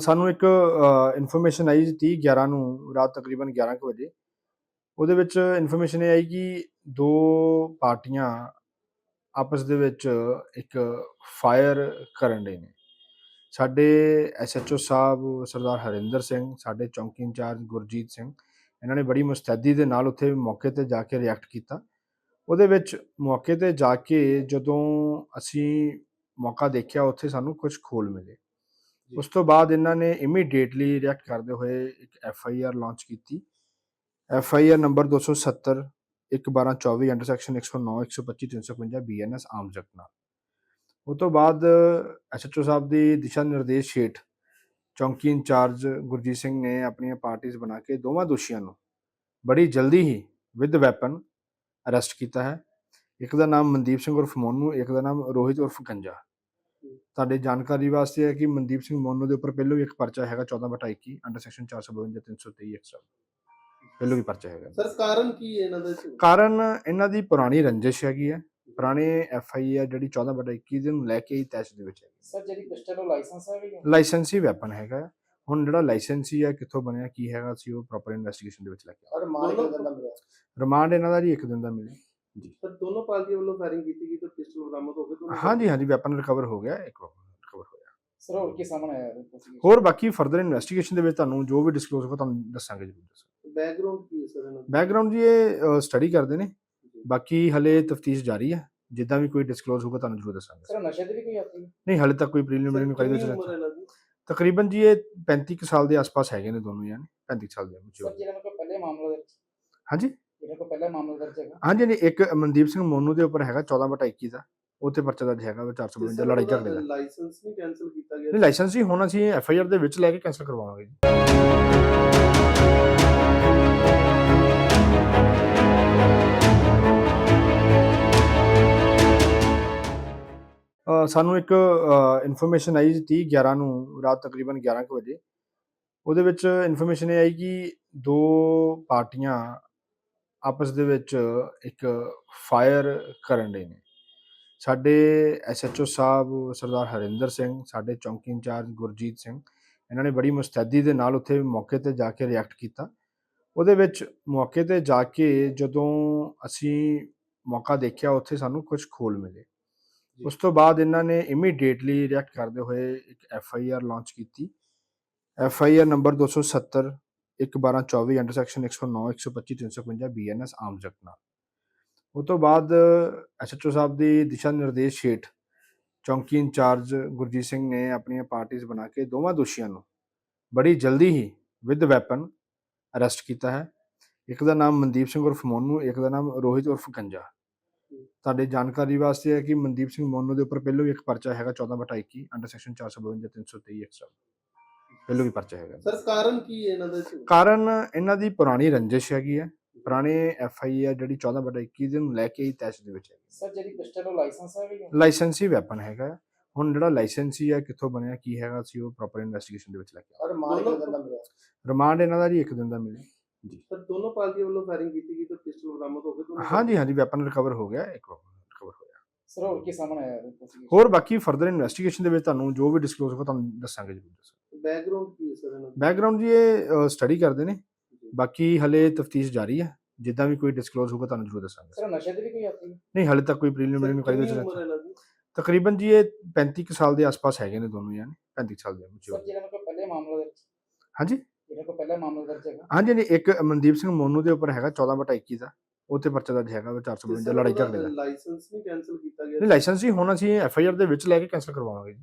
ਸਾਨੂੰ ਇੱਕ ਇਨਫੋਰਮੇਸ਼ਨ ਆਈ 30 11 ਨੂੰ, ਰਾਤ ਤਕਰੀਬਨ 11 ਕੁ ਵਜੇ। ਉਹਦੇ ਵਿੱਚ ਇਨਫੋਰਮੇਸ਼ਨ ਇਹ ਆਈ ਕਿ ਦੋ ਪਾਰਟੀਆਂ ਆਪਸ ਦੇ ਵਿੱਚ ਇੱਕ ਫਾਇਰ ਕਰਨ ਦੇ ਨੇ। ਸਾਡੇ ਐਸਐਚਓ ਸਾਹਿਬ, ਸਰਦਾਰ ਹਰਿੰਦਰ ਸਿੰਘ, ਸਾਡੇ ਚੌਂਕੀ ਇੰਚਾਰਜ ਗੁਰਜੀਤ ਸਿੰਘ, ਇਹਨਾਂ ਨੇ ਬੜੀ ਮੁਸਤੈਦੀ ਦੇ ਨਾਲ ਉੱਥੇ ਮੌਕੇ ਤੇ ਜਾ ਕੇ ਰਿਐਕਟ ਕੀਤਾ। ਉਹਦੇ ਵਿੱਚ ਮੌਕੇ ਤੇ ਜਾ ਕੇ ਜਦੋਂ ਅਸੀਂ ਮੌਕਾ ਦੇਖਿਆ, ਉੱਥੇ ਸਾਨੂੰ ਕੁਝ ਖੋਲ ਮਿਲੇ। ਉਸ ਤੋਂ ਬਾਅਦ ਇਹਨਾਂ ਨੇ ਇਮੀਡੀਏਟਲੀ ਰਿਐਕਟ ਕਰਦੇ ਹੋਏ ਇੱਕ ਐਫ ਆਈ ਆਰ ਲਾਂਚ ਕੀਤੀ। F I R number 270 1224 under section 109 125 355 BNS arms act ਨਾਲ। ਉਹ ਤੋਂ ਬਾਅਦ ਐਸਐਚਓ ਸਾਹਿਬ ਦੀ ਦਿਸ਼ਾ ਨਿਰਦੇਸ਼ ਹੇਠ ਚੌਂਕੀ ਇੰਚਾਰਜ ਗੁਰਜੀਤ ਸਿੰਘ ਨੇ ਆਪਣੀਆਂ ਪਾਰਟੀਆਂ ਬਣਾ ਕੇ ਦੋਵਾਂ ਦੋਸ਼ੀਆਂ ਨੂੰ ਬੜੀ ਜਲਦੀ ਹੀ ਵਿਦ ਵੈਪਨ ਅਰੈਸਟ ਕੀਤਾ ਹੈ। ਇੱਕ ਦਾ ਨਾਮ ਮਨਦੀਪ ਸਿੰਘ ਉਰਫ ਮੋਨੂ, ਇੱਕ ਦਾ ਨਾਮ ਰੋਹਿਤ ਉਰਫ ਗੰਜਾ। ਤੁਹਾਡੇ ਜਾਣਕਾਰੀ ਵਾਸਤੇ ਹੈ ਕਿ ਮਨਦੀਪ ਸਿੰਘ ਮੋਨੂ ਦੇ ਉੱਪਰ ਪਹਿਲੋਂ ਵੀ ਇੱਕ ਪਰਚਾ ਹੈਗਾ 14 ਬਟਾ 21 ਅੰਡਰ ਸੈਕਸ਼ਨ 452 323 ਐਕਸਟਰਾ ਪਹਿਲੋਂ ਵੀ ਪਰਚਾ ਹੈਗਾ। ਸਰ ਕਾਰਨ ਕੀ ਹੈ ਇਹਨਾਂ ਦਾ ਕਾਰਨ ਇਹਨਾਂ ਦੀ ਪੁਰਾਣੀ ਰੰਜਿਸ਼ ਹੈਗੀ ਹੈ। ਪੁਰਾਣੇ ਐਫ ਆਈ ਆ ਜਿਹੜੀ 14 ਬਟਾ 21 ਦੇ ਨੂੰ ਲੈ ਕੇ ਹੀ ਤੈਸ਼ ਦੇ ਵਿੱਚ ਹੈ ਸਰ ਜਿਹੜੀ ਪਿਸਟਲ ਉਹ ਲਾਇਸੈਂਸ ਹੈ? ਵੀ ਲਾਇਸੈਂਸੀ ਵੈਪਨ ਹੈਗਾ। ਹੁਣ ਜਿਹੜਾ ਲਾਇਸੈਂਸੀ ਹੈ ਕਿੱਥੋਂ ਬਣਿਆ ਕੀ ਹੈਗਾ ਸੀ ਉਹ ਪ੍ਰੋਪਰ ਇਨਵੈਸਟੀਗੇਸ਼ਨ ਦੇ ਵਿੱਚ ਲੈ ਕੇ ਔਰ ਦੋਨੋਂ- ਕੇ ਦਿੰਦਾ ਮਿਲਿਆ। ਰਿਮਾਂਡ ਇਹਨਾਂ ਦਾ ਜੀ ਇੱਕ ਦਿਨ ਦਾ ਮਿਲਿਆ। ਸਰ ਦੋਨੋਂ ਪਾਰਟੀਆਂ ਵੱਲੋਂ ਫਾਇਰਿੰਗ ਕੀਤੀ ਗਈ ਤੇ ਪਿਸਟਲ ਬਰਾਮਦ ਹੋ ਗਏ ਦੋਨੋਂ ਹਾਂਜੀ ਹਾਂਜੀ ਵੈਪਨ ਰਿਕਵਰ ਹੋ ਗਿਆ ਇੱਕ ਰਿਕਵਰ ਹੋਇਆ। ਸਰ ਹੋਰ ਕੀ ਸਾਹਮਣੇ ਆਇਆ? ਹੋਰ ਬਾਕੀ ਫਰਦਰ ਇਨਵੈਸਟੀਗੇਸ਼ਨ ਦੇ ਵਿੱਚ ਤੁਹਾਨੂੰ ਜੋ ਵੀ ਡਿਸਕਲੋਜ਼ ਹੋਗਾ ਤੁਹਾਨੂੰ ਦੱਸਾਂਗੇ ਜਰੂਰ ਦੱਸਾਂਗੇ। ਬੈਕਗ੍ਰਾਉਂਡ ਕੀ ਹੈ ਸਰ ਇਹਨਾਂ ਦਾ? ਬੈਕਗ੍ਰਾਉਂਡ ਜੀ ਇਹ ਸਟੱਡੀ ਕਰਦੇ ਨੇ। ਬਾਕੀ ਹਲੇ ਤਫਤੀਸ਼ ਜਾਰੀ ਹੈ। ਜਿੱਦਾਂ ਵੀ ਕੋਈ ਡਿਸਕਲੋਜ਼ ਹੋਗਾ ਤੁਹਾਨੂੰ ਜਰੂਰ ਦੱਸਾਂਗੇ। ਸਰ ਨਸ਼ੇ ਦੇ ਵੀ ਕੋਈ ਆਤੀ ਨਹੀਂ ਹਲੇ ਤੱਕ ਕੋਈ ਪ੍ਰੀਲਿਮਿਨਰੀ ਇਨਕੁਆਇਰੀ ਦੀ? ਤਕਰੀਬਨ ਜੀ ਇਹ 35 ਕੁ ਸਾਲ ਦੇ ਆਸ-ਪਾਸ ਹੈਗੇ ਨੇ ਦੋਨੋਂ ਯਾਨੀ 35 ਸਾਲ ਦੇ ਵਿੱਚ ਸਰ ਜਿਹਨਾਂ ਕੋਲ ਪਹਿਲੇ ਮਾਮਲਾ ਦਰਜ ਹਾਂਜੀ? ਜਿਹਨਾਂ ਕੋਲ ਪਹਿਲਾ ਮਾਮਲਾ ਦਰਜ ਹੈਗਾ। ਹਾਂਜੀ ਨਹੀਂ ਇੱਕ ਮਨਦੀਪ ਸਿੰਘ ਮੋਨੂ ਦੇ ਉੱਪਰ ਹੈਗਾ 14 ਬਟਾ 21 ਦਾ। ਉੱਥੇ ਪਰਚਾ ਦਰਜ ਹੈਗਾ ਵਾ 452 ਲੜਾਈ ਝਗੜੇ ਦਾ। ਲਾਇਸੈਂਸ ਨਹੀਂ ਕੈਨਸਲ ਕੀਤਾ ਗਿਆ ਨਹੀਂ ਲਾਇਸੈਂਸ ਹੀ ਹੁਣ ਅਸੀਂ ਐਫ ਆਈ ਆਰ ਦੇ ਵਿੱਚ ਲੈ ਕੇ ਕੈਂਸਲ ਕਰਵਾਵਾਂਗੇ ਜੀ। ਸਾਨੂੰ ਇੱਕ ਇਨਫੋਰਮੇਸ਼ਨ ਆਈ 30 11 ਨੂੰ ਰਾਤ ਤਕਰੀਬਨ 11 ਕੁ ਵਜੇ। ਉਹਦੇ ਵਿੱਚ ਇਨਫੋਰਮੇਸ਼ਨ ਇਹ ਆਈ ਕਿ ਦੋ ਪਾਰਟੀਆਂ ਆਪਸ ਦੇ ਵਿੱਚ ਇੱਕ ਫਾਇਰ ਕਰਨ ਦੇ ਨੇ। ਸਾਡੇ ਐਸਐਚਓ ਸਾਹਿਬ ਸਰਦਾਰ ਹਰਿੰਦਰ ਸਿੰਘ ਸਾਡੇ ਚੌਂਕੀ ਇੰਚਾਰਜ ਗੁਰਜੀਤ ਸਿੰਘ ਇਹਨਾਂ ਨੇ ਬੜੀ ਮੁਸਤੈਦੀ ਦੇ ਨਾਲ ਉੱਥੇ ਮੌਕੇ ਤੇ ਜਾ ਕੇ ਰਿਐਕਟ ਕੀਤਾ। ਉਹਦੇ ਵਿੱਚ ਮੌਕੇ ਤੇ ਜਾ ਕੇ ਜਦੋਂ ਅਸੀਂ ਮੌਕਾ ਦੇਖਿਆ ਉੱਥੇ ਸਾਨੂੰ ਕੁਝ ਖੋਲ ਮਿਲੇ। ਉਸ ਤੋਂ ਬਾਅਦ ਇਹਨਾਂ ਨੇ ਇਮੀਡੀਏਟਲੀ ਰਿਐਕਟ ਕਰਦੇ ਹੋਏ ਇੱਕ ਐਫ ਆਈ ਆਰ ਲਾਂਚ ਕੀਤੀ। F I R number 270 1224 under section 109 125 355 BNS arms act ਨਾਲ ਉਹ ਤੋਂ ਬਾਅਦ ਐਸਐਚਓ ਸਾਹਿਬ ਦੀ ਦਿਸ਼ਾ ਨਿਰਦੇਸ਼ ਹੇਠ ਚੌਂਕੀ ਇੰਚਾਰਜ ਗੁਰਜੀਤ ਸਿੰਘ ਨੇ ਆਪਣੀਆਂ ਪਾਰਟੀਆਂ ਬਣਾ ਕੇ ਦੋਵਾਂ ਦੋਸ਼ੀਆਂ ਨੂੰ ਬੜੀ ਜਲਦੀ ਹੀ ਵਿਦ ਵੈਪਨ ਅਰੈਸਟ ਕੀਤਾ ਹੈ। ਇੱਕ ਦਾ ਨਾਮ ਮਨਦੀਪ ਸਿੰਘ ਉਰਫ ਮੋਨੂ, ਇੱਕ ਦਾ ਨਾਮ ਰੋਹਿਤ ਉਰਫ ਗੰਜਾ। ਤੁਹਾਡੇ ਜਾਣਕਾਰੀ ਵਾਸਤੇ ਹੈ ਕਿ ਮਨਦੀਪ ਸਿੰਘ ਮੋਨੂ ਦੇ ਉੱਪਰ ਪਹਿਲੋਂ ਵੀ ਇੱਕ ਪਰਚਾ ਹੈਗਾ 14 ਬਟਾ 21 ਅੰਡਰ ਸੈਕਸ਼ਨ 452 323 ਐਕਸਟਰਾ ਪਹਿਲੋਂ ਵੀ ਪਰਚਾ ਹੈਗਾ। ਸਰ ਕਾਰਨ ਕੀ ਹੈ ਇਹਨਾਂ ਦਾ ਕਾਰਨ ਇਹਨਾਂ ਦੀ ਪੁਰਾਣੀ ਰੰਜਿਸ਼ ਹੈਗੀ ਹੈ। ਪੁਰਾਣੇ ਐਫ ਆਈ ਆ ਜਿਹੜੀ 14 ਬਟਾ 21 ਦੇ ਨੂੰ ਲੈ ਕੇ ਹੀ ਤੈਸ਼ ਦੇ ਵਿੱਚ ਹੈ ਸਰ ਜਿਹੜੀ ਪਿਸਟਲ ਉਹ ਲਾਇਸੈਂਸ ਹੈ ਵੀ ਲਾਇਸੈਂਸੀ ਵੈਪਨ ਹੈਗਾ। ਹੈ। ਹੁਣ ਜਿਹੜਾ ਲਾਇਸੈਂਸੀ ਹੈ ਕਿੱਥੋਂ ਬਣਿਆ ਕੀ ਹੈਗਾ ਸੀ ਉਹ ਪ੍ਰੋਪਰ ਇਨਵੈਸਟੀਗੇਸ਼ਨ ਦੇ ਵਿੱਚ ਲੈ ਕੇ ਔਰ ਦੋਨੋਂ- ਮਿਲਿਆ? ਰਿਮਾਂਡ ਇਹਨਾਂ ਦਾ ਜੀ ਇੱਕ ਦਿਨ ਦਾ ਮਿਲਿਆ। ਸਰ ਦੋਨੋਂ ਪਾਰਟੀਆਂ ਵੱਲੋਂ ਫਾਇਰਿੰਗ ਕੀਤੀ ਗਈ ਤੇ ਪਿਸਟਲ ਬਰਾਮਦ ਹੋ ਗਏ ਦੋਨੋਂ? ਹਾਂਜੀ ਹਾਂਜੀ ਵੈਪਨ ਰਿਕਵਰ ਹੋ ਗਿਆ ਇੱਕ ਰਿਕਵਰ ਹੋਇਆ। ਸਰ ਹੋਰ ਕੀ ਸਾਹਮਣੇ ਆਇਆ? ਹੋਰ ਬਾਕੀ ਫਰਦਰ ਇਨਵੈਸਟੀਗੇਸ਼ਨ ਦੇ ਵਿੱਚ ਤੁਹਾਨੂੰ ਜੋ ਵੀ ਡਿਸਕਲੋਜ਼ ਹੋਗਾ ਤੁਹਾਨੂੰ ਦੱਸਾਂਗੇ ਜਰੂਰ ਦੱਸਾਂਗੇ। ਬੈਕਗ੍ਰਾਉਂਡ ਕੀ ਹੈ ਸਰ ਇਹਨਾਂ ਦਾ? ਬੈਕਗ੍ਰਾਉਂਡ ਜੀ ਇਹ ਸਟੱਡੀ ਕਰਦੇ ਨੇ। ਬਾਕੀ ਹਲੇ ਤਫਤੀਸ਼ ਜਾਰੀ ਹੈ। ਜਿੱਦਾਂ ਵੀ ਕੋਈ ਡਿਸਕਲੋਜ਼ ਹੋਗਾ ਤੁਹਾਨੂੰ ਜਰੂਰ ਦੱਸਾਂਗੇ। ਸਰ ਨਸ਼ੇ ਦੇ ਵੀ ਕੋਈ ਆਤੀ ਨਹੀਂ ਹਲੇ ਤੱਕ ਕੋਈ ਪ੍ਰੀਲਿਮਿਨਰੀ ਇਨਕੁਆਇਰੀ ਕਿੰਨੀ ਵਿੱਚ ਉਮਰ ਹੈ ਇਹਨਾਂ ਦੀ? ਤਕਰੀਬਨ ਜੀ ਇਹ 35 ਕੁ ਸਾਲ ਦੇ ਆਸ-ਪਾਸ ਹੈਗੇ ਨੇ ਦੋਨੋਂ ਯਾਨੀ 35 ਸਾਲ ਦੇ ਵਿੱਚ ਸਰ ਜਿਹਨਾਂ ਕੋਲ ਪਹਿਲੇ ਮਾਮਲਾ ਦਰਜ ਹਾਂਜੀ? ਜਿਹਨਾਂ ਕੋਲ ਪਹਿਲਾ ਮਾਮਲਾ ਦਰਜ ਹੈਗਾ। ਹਾਂਜੀ ਨਹੀਂ ਇੱਕ ਮਨਦੀਪ ਸਿੰਘ ਮੋਨੂ ਦੇ ਉੱਪਰ ਹੈਗਾ 14 ਬਟਾ 21 ਦਾ। ਉੱਥੇ ਪਰਚਾ ਦਰਜ ਹੈਗਾ ਵਾ 452 ਲੜਾਈ ਝਗੜੇ ਦਾ। ਲਾਇਸੈਂਸ ਨਹੀਂ ਕੈਨਸਲ ਕੀਤਾ ਗਿਆ ਨਹੀਂ ਲਾਇਸੈਂਸ ਹੀ ਹੁਣ ਅਸੀਂ ਐਫ ਆਈ ਆਰ ਦੇ ਵਿੱਚ ਲੈ ਕੇ ਕੈਂਸਲ ਕਰਵਾਵਾਂਗੇ ਜੀ।